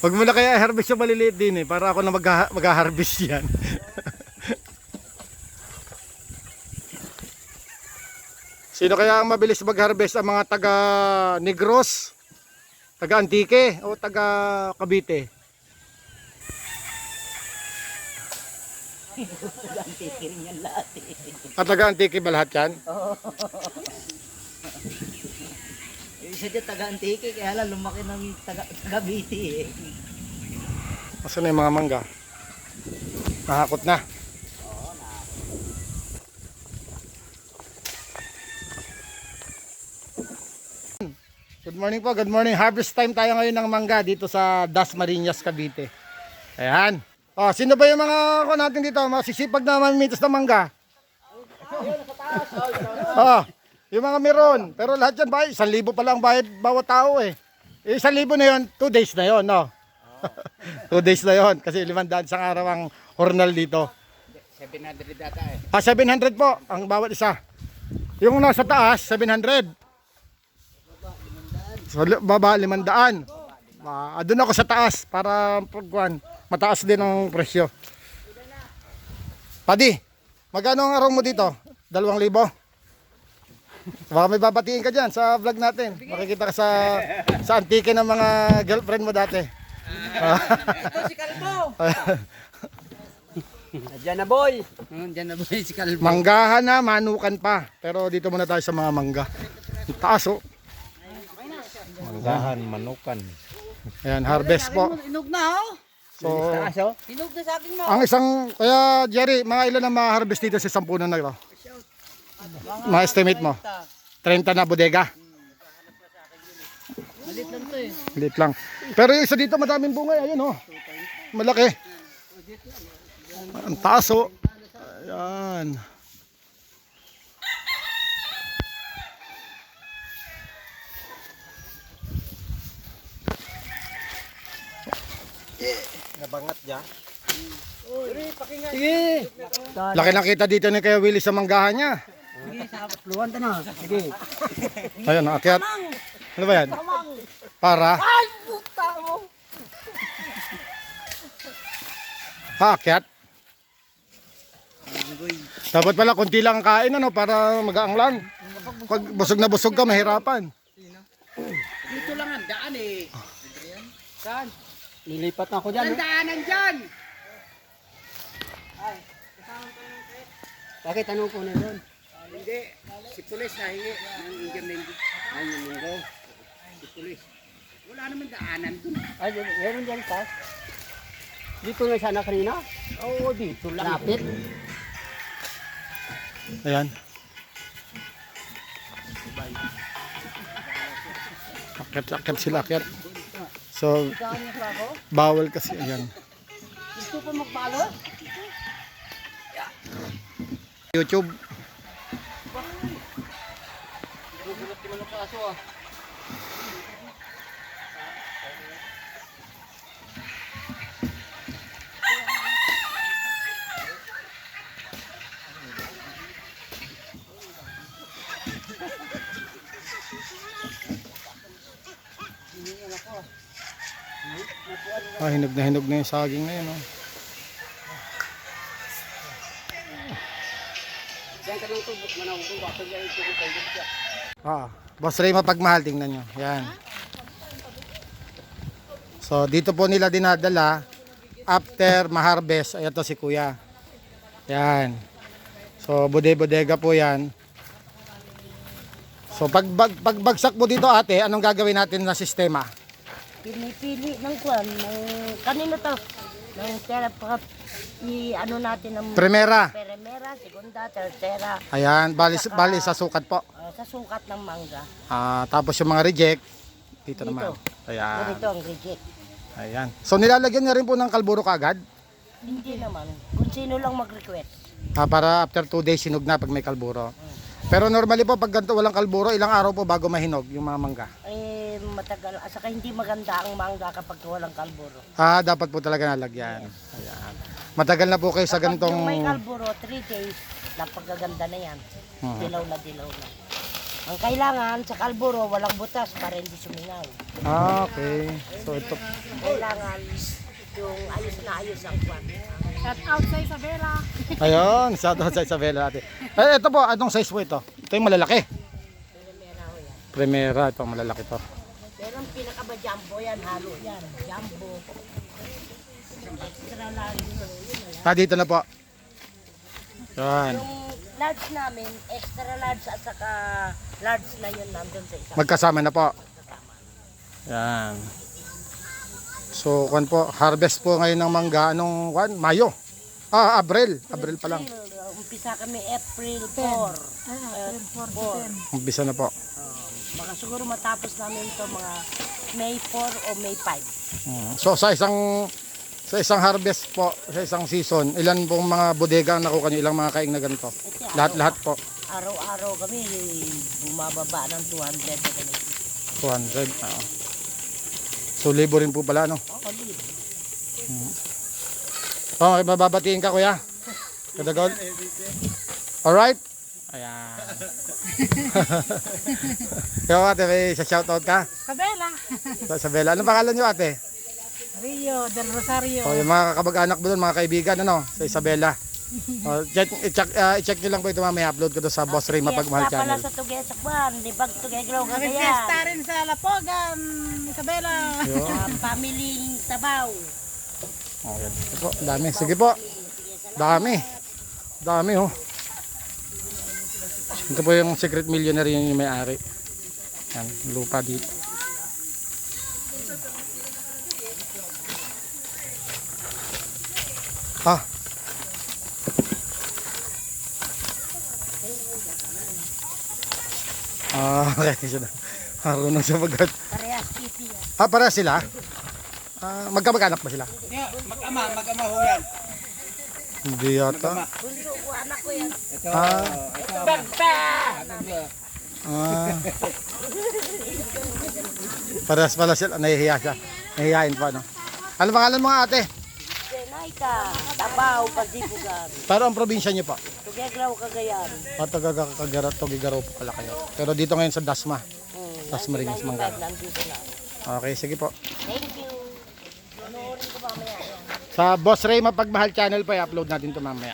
Pag mo na kaya harvest yung maliliit din eh, para ako na mag- mag-harvest yan. Sino kaya ang mabilis mag-harvest ang mga taga Negros, taga Antique o taga Cavite? Lahat eh. At taga Antique ba lahat yan? Yung isa dyan taga-antike, kaya lang lumaki ng taga- taga-biti eh. Asan na yung mga mangga? Nahakot na. Good morning po, good morning. Harvest time tayo ngayon ng mangga dito sa Das Marinas, Cavite. Ayan. Oh, sino ba yung mga ko natin dito? Masisipag na mamimitas ng mangga. Oh, yung mga meron. Pero lahat yan bayad. Isang libo pa lang bayad bawat tao eh. Eh, Isang libo na yun, two days na yun, no? Two days na yon kasi limandaan sa araw ang hornal dito. 700 data eh. Ah, 700 po ang bawat isa. Yung nasa taas, 700. So, baba, 500. Ah, doon ako sa taas para pagkuhan, mataas din ang presyo. Padi, magkano ang araw mo dito? 2,000? Baka may babatiin ka dyan sa vlog natin. Makikita ka sa, sa antike ng mga girlfriend mo dati. Ito si Kalbo! Diyan na boy. Diyan na boy si Kalbo. Manggahan na, manukan pa. Pero dito muna tayo sa mga mangga. Ang taas oh. Manggahan, manukan. Ayan, harvest po. Inog na oh! So? Inog na sa akin mo! ang isang, kaya Jerry, mga ilan ang ma-harvest dito sa sampunan na ito? Ma-estimate mo? 30 na bodega? Malit lang to eh. Liit lang. Pero yung isa dito madaming bunga, ayun oh. Malaki. Ang taas oh. Ayan. Nabangat dyan. Sige! Laki ng kita dito ni Kaya Willie sa manggahan niya. Luwan na. Sige. Ayun, akyat. Ano ba yan? Para? Ay, puta mo! Paakyat? Dapat pala konti lang ang kain ano para magaang lang. Pag busog na busog ka mahirapan. Dito lang ang daan eh. Saan? Lilipat na ako dyan. Ang daanan dyan. Bakit anong kunin doon? Hindi. Si pulis nahingi ng Indian Mendo. Ay, yung linggo. Si pulis. Wala naman daanan dun. Ay, meron dyan pa. Dito na sana kanina? Oo, dito lang. Lapit. Ayan. Akyat, akyat sila, akyat. So, bawal kasi, ayan. Gusto ko magpalo? YouTube. Ah, hinog na hinog na yung saging na yun. Oh. Ah, Boss Ray mapagmahal, tingnan nyo. Yan. So, dito po nila dinadala after ma-harvest. Ayan to si Kuya. Yan. So, bude-bodega po yan. So, pag, pag, pagbagsak mo dito ate, anong gagawin natin na sistema? pinipili ng kwan, ng kanino to? Ng tera pa i ano natin ng Primera. peremera, segunda, tercera, Ayan, bali, bali sa sukat po. uh, sa sukat ng mangga. Ah, tapos yung mga reject, dito, Dito. naman. Ayan. Ganito ang reject. Ayan. So, nilalagyan niya rin po ng kalburo kagad. Hindi naman. Kung sino lang mag-request. Ah, para after 2 days hinog na pag may kalburo. Pero normally po pag ganito walang kalburo, ilang araw po bago mahinog yung mga mangga. Eh, matagal. At saka hindi maganda ang mangga kapag walang kalburo. Ah, dapat po talaga nalagyan. Ayan. Matagal na po kayo sa Kapag ganitong yung may kalburo, 3 days, napagaganda na yan. Mhm. Dilaw na dilaw na. Ang kailangan sa kalburo, walang butas para hindi sumingaw. Ah, okay. So ito. Kailangan yung ayos na ayos ang kwan. Shout out sa Isabela. Ayun, shout out sa Isabela natin. Eh, ito po, anong size po ito? Ito yung malalaki. Primera ho yan. Primera, ito malalaki to. Pero ang pinakaba-jumbo yan, halo yan. Jumbo. Extra large. Ah, dito na po. Yan. Yung large namin, extra large at saka large na yun nandun sa isa. Magkasama na po. Yan. So, kwan po, harvest po ngayon ng mangga, anong kwan? Mayo. Ah, Abril. Abril pa lang. April, umpisa kami April 4. Uh, 4. Umpisa na po. Baka siguro matapos namin ito mga May 4 o May 5. Mm. So, sa isang sa isang harvest po, sa isang season, ilan pong mga bodega ang nakuha nyo? Ilang mga kaing na ganito? Ito, Lahat-lahat po. Araw-araw kami bumababa ng 200 na ganito. 200. Oo. So, libo rin po pala, no? Oh, kalib. Oh, okay, mababatiin ka, kuya. Kadagol. Alright? Ayan. Ikaw, ate, may sa shoutout ka? Isabela. Sa Isabela. Anong pangalan nyo, ate? Rio del Rosario. O, yung mga kabag-anak mo doon, mga kaibigan, ano, sa Isabela. O, check, i-check, ah, i-check nyo lang po ito mamaya, upload ko doon sa Boss Ray Mapagmahal Fiesta pala channel. sa Tugay Sakban, di bag Tugay Glow Happy. Fiesta rin sa Lapogan, Isabela. Yun. Ah, family Tabaw. O, yan. Ito po, dami. Sige po. Dami. Dami, oh. Ito po yung secret millionaire yun yung may-ari. Yan, lupa dito. Ah. Ah, okay. Siya na. Marunong siya mag Parehas kitty yan. Ah, para sila? Ah, magkamag-anak ba sila? Yeah, mag-ama, mag-ama ho yan. Hindi yata. Ko, anak ko yan. Ito, Ah. ito. Ah. Parehas pala sila. Nahihiya siya. Nahihiyain pa, no? Ano pangalan mo nga, ate? Senaita, Tabaw, Pasipugan. Pero ang probinsya niyo pa. Tugay Glow Cagayan. O, tagagaro, tugigaro po pala kayo. Pero dito ngayon sa Dasma. Hmm, Dasmariñas, Mangga. Nandito na. Okay, sige po. Thank you. Panoorin ko mamaya yan. Sa Boss Ray Mapagmahal channel pa, i-upload natin to mamaya.